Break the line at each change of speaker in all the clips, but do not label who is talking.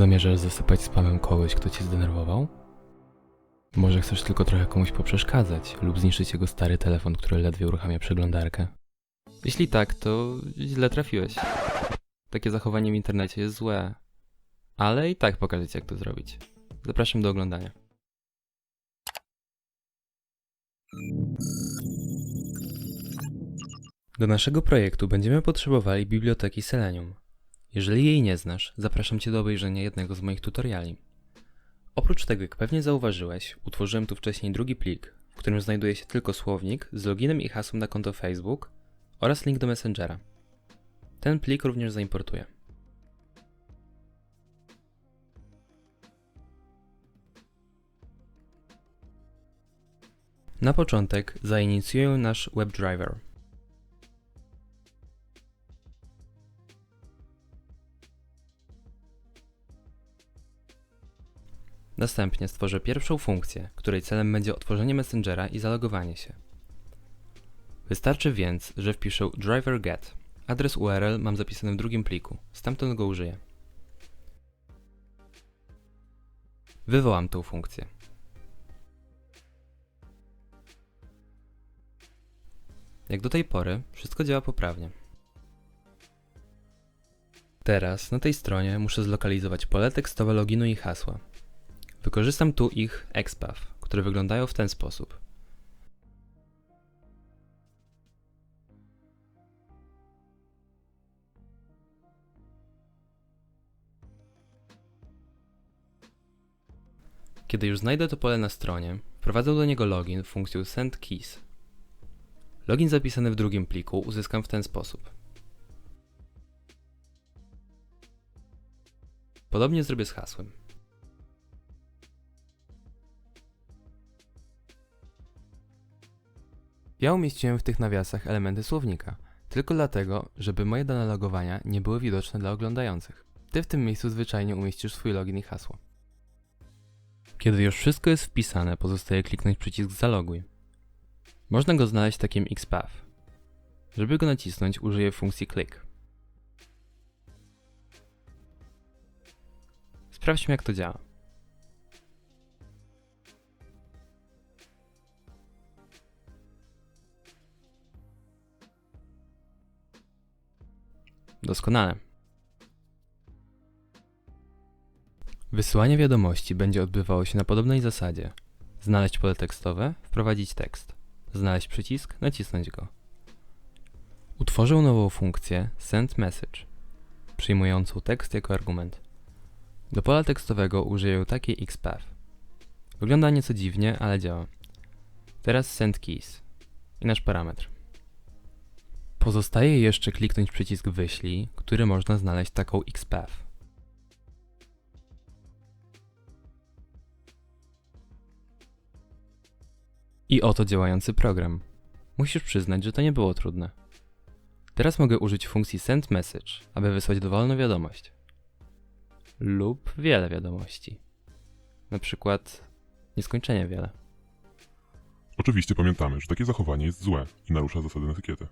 zamierzasz zasypać spamem kogoś, kto cię zdenerwował? Może chcesz tylko trochę komuś poprzeszkadzać lub zniszczyć jego stary telefon, który ledwie uruchamia przeglądarkę? Jeśli tak, to źle trafiłeś. Takie zachowanie w internecie jest złe. Ale i tak pokażę ci, jak to zrobić. Zapraszam do oglądania. Do naszego projektu będziemy potrzebowali biblioteki Selenium. Jeżeli jej nie znasz, zapraszam Cię do obejrzenia jednego z moich tutoriali. Oprócz tego, jak pewnie zauważyłeś, utworzyłem tu wcześniej drugi plik, w którym znajduje się tylko słownik z loginem i hasłem na konto Facebook oraz link do Messengera. Ten plik również zaimportuję. Na początek zainicjuję nasz WebDriver. Następnie stworzę pierwszą funkcję, której celem będzie otworzenie Messengera i zalogowanie się. Wystarczy więc, że wpiszę driver get. Adres URL mam zapisany w drugim pliku, stamtąd go użyję. Wywołam tą funkcję. Jak do tej pory, wszystko działa poprawnie. Teraz na tej stronie muszę zlokalizować pole tekstowe loginu i hasła. Wykorzystam tu ich XPath, które wyglądają w ten sposób. Kiedy już znajdę to pole na stronie, wprowadzę do niego login funkcją sendKeys. Login zapisany w drugim pliku uzyskam w ten sposób. Podobnie zrobię z hasłem. Ja umieściłem w tych nawiasach elementy słownika, tylko dlatego, żeby moje dane logowania nie były widoczne dla oglądających. Ty w tym miejscu zwyczajnie umieścisz swój login i hasło. Kiedy już wszystko jest wpisane, pozostaje kliknąć przycisk Zaloguj. Można go znaleźć takim XPath. Żeby go nacisnąć, użyję funkcji click. Sprawdźmy jak to działa. Doskonale. Wysyłanie wiadomości będzie odbywało się na podobnej zasadzie. Znaleźć pole tekstowe, wprowadzić tekst. Znaleźć przycisk, nacisnąć go. Utworzę nową funkcję Send Message, przyjmującą tekst jako argument. Do pola tekstowego użyję takiej XPath. Wygląda nieco dziwnie, ale działa. Teraz Send Keys i nasz parametr. Pozostaje jeszcze kliknąć przycisk Wyślij, który można znaleźć taką XPath. I oto działający program. Musisz przyznać, że to nie było trudne. Teraz mogę użyć funkcji Send Message, aby wysłać dowolną wiadomość. Lub wiele wiadomości. Na przykład nieskończenie wiele.
Oczywiście pamiętamy, że takie zachowanie jest złe i narusza zasady etykiety.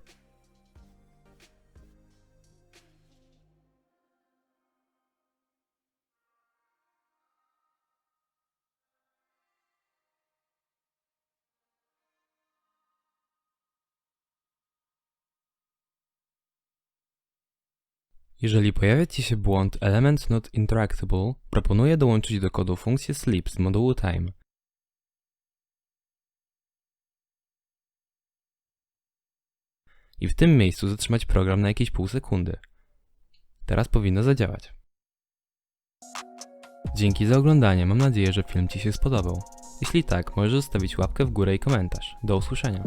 Jeżeli pojawia Ci się błąd element not interactable, proponuję dołączyć do kodu funkcję sleep z modułu time. I w tym miejscu zatrzymać program na jakieś pół sekundy. Teraz powinno zadziałać. Dzięki za oglądanie, mam nadzieję, że film Ci się spodobał. Jeśli tak, możesz zostawić łapkę w górę i komentarz. Do usłyszenia.